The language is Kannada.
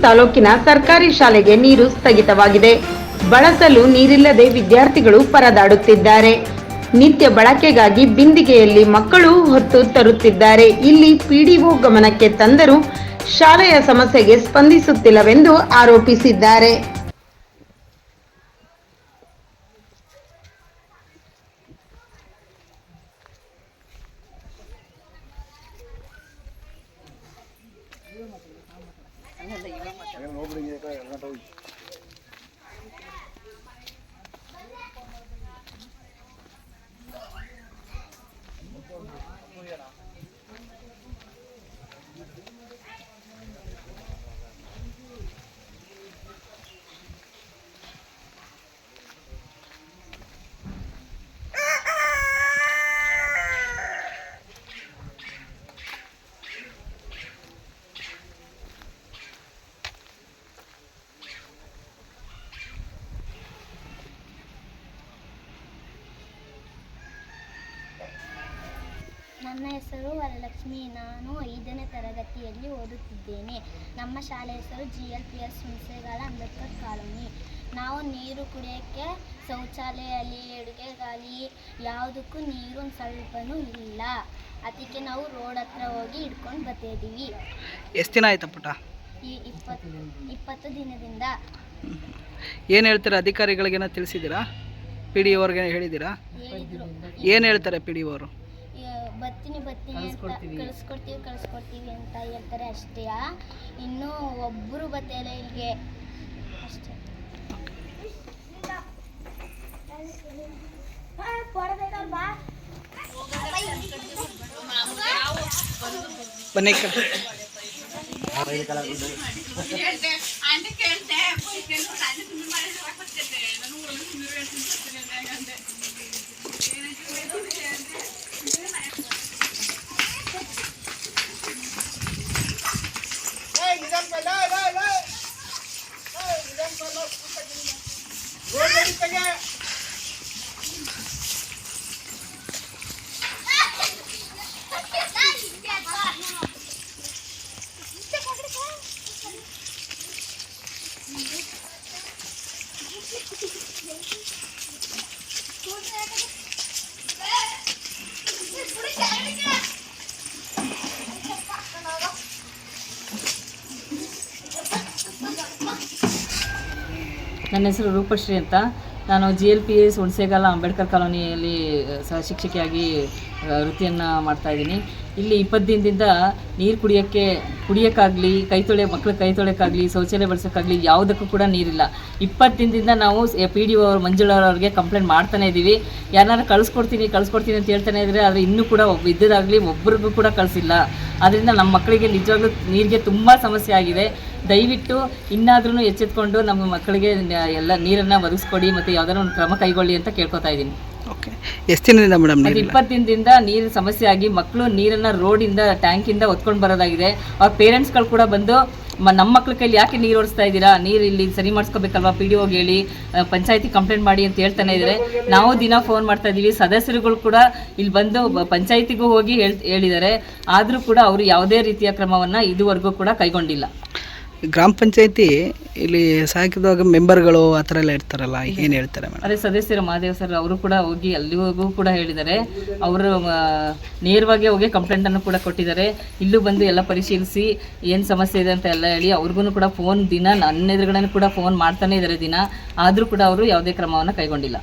ತಾಲೂಕಿನ ಸರ್ಕಾರಿ ಶಾಲೆಗೆ ನೀರು ಸ್ಥಗಿತವಾಗಿದೆ. ಬಳಸಲು ನೀರಿಲ್ಲದೆ ವಿದ್ಯಾರ್ಥಿಗಳು ಪರದಾಡುತ್ತಿದ್ದಾರೆ. ನಿತ್ಯ ಬಳಕೆಗಾಗಿ ಬಿಂದಿಗೆಯಲ್ಲಿ ಮಕ್ಕಳು ಹೊತ್ತು ತರುತ್ತಿದ್ದಾರೆ. ಇಲ್ಲಿ ಪಿಡಿಒ ಗಮನಕ್ಕೆ ತಂದರೂ ಶಾಲೆಯ ಸಮಸ್ಯೆಗೆ ಸ್ಪಂದಿಸುತ್ತಿಲ್ಲವೆಂದು ಆರೋಪಿಸಿದ್ದಾರೆ. 作业呢？ನನ್ನ ಹೆಸರು ವರಲಕ್ಷ್ಮಿ. ನಾನು ಐದನೇ ತರಗತಿಯಲ್ಲಿ ಓದುತ್ತಿದ್ದೇನೆ. ನಮ್ಮ ಶಾಲೆ ಹೆಸರು G. L. P. S. Hunasegala Ambedkar colony. ನಾವು ನೀರು ಕುಡಿಯೋಕ್ಕೆ ಶೌಚಾಲಯಲ್ಲಿ ಅಡುಗೆಗಾಲಿ ಯಾವುದಕ್ಕೂ ನೀರು ಒಂದು ಸ್ವಲ್ಪನೂ ಇಲ್ಲ. ಅದಕ್ಕೆ ನಾವು ರೋಡ್ ಹತ್ರ ಹೋಗಿ ಹಿಡ್ಕೊಂಡು ಬರ್ತಾಯಿದ್ದೀವಿ ಎಷ್ಟು ದಿನ ಆಯ್ತಾ ಪುಟ ಈ ಇಪ್ಪತ್ತು ಇಪ್ಪತ್ತು ದಿನದಿಂದ. ಏನು ಹೇಳ್ತಾರೆ? ಅಧಿಕಾರಿಗಳಿಗೇನೋ ತಿಳಿಸಿದ್ದೀರಾ? ಪಿ ಡಿ ಹೇಳಿದ್ದೀರಾ? ಹೇಳಿದರು. ಏನು ಹೇಳ್ತಾರೆ ಪಿ ಡಿ ಅವರು? ಬರ್ತೀನಿ ಬರ್ತೀನಿ ಅಂತ. ಕಳಿಸ್ಕೊಡ್ತೀವಿ. ಕಳಿಸ್ಕೊಡ್ತೀವಿ ಅಂತ ಹೇಳ್ತಾರೆ ಅಷ್ಟೇ. ಇನ್ನೂ ಒಬ್ಬರು ಬರ್ತಾಯಿಲ್ಲ ಇಲ್ಲಿಗೆ ಅಷ್ಟೇ. ಬನ್ನಿ ಈ ಕಡೆ. ನನ್ನ ಹೆಸರು ರೂಪಶ್ರೀ ಅಂತ. ನಾನು G L P S Hunasegala Ambedkar ಕಾಲೋನಿಯಲ್ಲಿ ಸಹ ಶಿಕ್ಷಕಿಯಾಗಿ ವೃತ್ತಿಯನ್ನು ಮಾಡ್ತಾ ಇದ್ದೀನಿ. ಇಲ್ಲಿ ಇಪ್ಪತ್ತು ದಿನದಿಂದ ನೀರು ಕುಡಿಯೋಕ್ಕೆ, ಕುಡಿಯೋಕ್ಕಾಗಲಿ, ಕೈ ತೊಳೆ ಮಕ್ಕಳ ಕೈ ತೊಳೆಯೋಕ್ಕಾಗಲಿ ಶೌಚಾಲಯ ಬಳಸೋಕ್ಕಾಗಲಿ ಯಾವುದಕ್ಕೂ ಕೂಡ ನೀರಿಲ್ಲ. ಇಪ್ಪತ್ತು ದಿನದಿಂದ ನಾವು ಪಿ ಡಿ ಒ ಮಂಜುಳವ್ರಿಗೆ ಕಂಪ್ಲೇಂಟ್ ಮಾಡ್ತಾನೆ ಇದ್ದೀವಿ ಯಾರನ್ನ ಕಳಿಸ್ಕೊಡ್ತೀನಿ ಕಳಿಸ್ಕೊಡ್ತೀನಿ ಅಂತ ಹೇಳ್ತಾನೆ ಇದ್ದಾರೆ ಆದರೆ ಇನ್ನೂ ಕೂಡ ಒಬ್ಬ ಇದ್ದದಾಗಲಿ ಒಬ್ರಿಗೂ ಕೂಡ ಕಳಿಸಿಲ್ಲ. ಅದರಿಂದ ನಮ್ಮ ಮಕ್ಕಳಿಗೆ ನಿಜವಾಗ್ಲೂ ನೀರಿಗೆ ತುಂಬ ಸಮಸ್ಯೆ ಆಗಿದೆ. ದಯವಿಟ್ಟು ಇನ್ನಾದ್ರೂ ಎಚ್ಚೆತ್ಕೊಂಡು ನಮ್ಮ ಮಕ್ಕಳಿಗೆ ಎಲ್ಲ ನೀರನ್ನು ಒದಗಿಸ್ಕೊಡಿ ಮತ್ತು ಯಾವ್ದಾದ್ರು ಒಂದು ಕ್ರಮ ಕೈಗೊಳ್ಳಿ ಅಂತ ಕೇಳ್ಕೊತಾ ಇದ್ದೀನಿ. ಓಕೆ ಎಷ್ಟು ದಿನದಿಂದ ಮೇಡಮ್ ಅದು ನೀರಿಲ್ಲ? ಇಪ್ಪತ್ತು ದಿನದಿಂದ ನೀರು ಸಮಸ್ಯೆ ಆಗಿ ಮಕ್ಕಳು ನೀರನ್ನು ರೋಡಿಂದ ಟ್ಯಾಂಕಿಂದ ಹೊತ್ಕೊಂಡು ಬರೋದಾಗಿದೆ. ಅವ್ರ ಪೇರೆಂಟ್ಸ್ಗಳು ಕೂಡ ಬಂದು ಮ ನಮ್ಮ ಮಕ್ಳ ಕೈಲಿ ಯಾಕೆ ನೀರು ಓಡಿಸ್ತಾ ಇದ್ದೀರಾ? ನೀರು ಇಲ್ಲಿ ಸರಿ ಮಾಡಿಸ್ಕೋಬೇಕಲ್ವಾ? ಪಿ ಡಿ ಓಗೆ ಹೇಳಿ ಪಂಚಾಯತಿ ಕಂಪ್ಲೇಂಟ್ ಮಾಡಿ ಅಂತ ಹೇಳ್ತಾನೆ ಇದ್ದಾರೆ ನಾವು ದಿನ ಫೋನ್ ಮಾಡ್ತಾ ಇದ್ದೀವಿ. ಸದಸ್ಯರುಗಳು ಕೂಡ ಇಲ್ಲಿ ಬಂದು ಪಂಚಾಯತಿಗೂ ಹೋಗಿ ಹೇಳ್ ಹೇಳಿದ್ದಾರೆ ಆದರೂ ಕೂಡ ಅವರು ಯಾವುದೇ ರೀತಿಯ ಕ್ರಮವನ್ನು ಇದುವರೆಗೂ ಕೂಡ ಕೈಗೊಂಡಿಲ್ಲ. ಗ್ರಾಮ ಪಂಚಾಯತಿ ಇಲ್ಲಿ ಸಾಕಿದಾಗ ಮೆಂಬರ್ಗಳು ಆ ಥರ ಎಲ್ಲ ಇರ್ತಾರಲ್ಲ ಏನು ಹೇಳ್ತಾರೆ ಮೇಡಮ್? ಅದೇ ಸದಸ್ಯರು ಮಹಾದೇವ್ ಸರ್ ಅವರು ಕೂಡ ಹೋಗಿ ಅಲ್ಲಿವರೆಗೂ ಕೂಡ ಹೇಳಿದ್ದಾರೆ. ಅವರು ನೇರವಾಗಿ ಹೋಗಿ ಕಂಪ್ಲೇಂಟನ್ನು ಕೂಡ ಕೊಟ್ಟಿದ್ದಾರೆ. ಇಲ್ಲೂ ಬಂದು ಎಲ್ಲ ಪರಿಶೀಲಿಸಿ ಏನು ಸಮಸ್ಯೆ ಇದೆ ಅಂತ ಎಲ್ಲ ಹೇಳಿ ಅವ್ರಿಗೂ ಕೂಡ ಫೋನ್ ದಿನ ನನ್ನ ಎದುರುಗಡೆ ಕೂಡ ಫೋನ್ ಮಾಡ್ತಾನೆ ಇದ್ದಾರೆ ದಿನ. ಆದರೂ ಕೂಡ ಅವರು ಯಾವುದೇ ಕ್ರಮವನ್ನು ಕೈಗೊಂಡಿಲ್ಲ.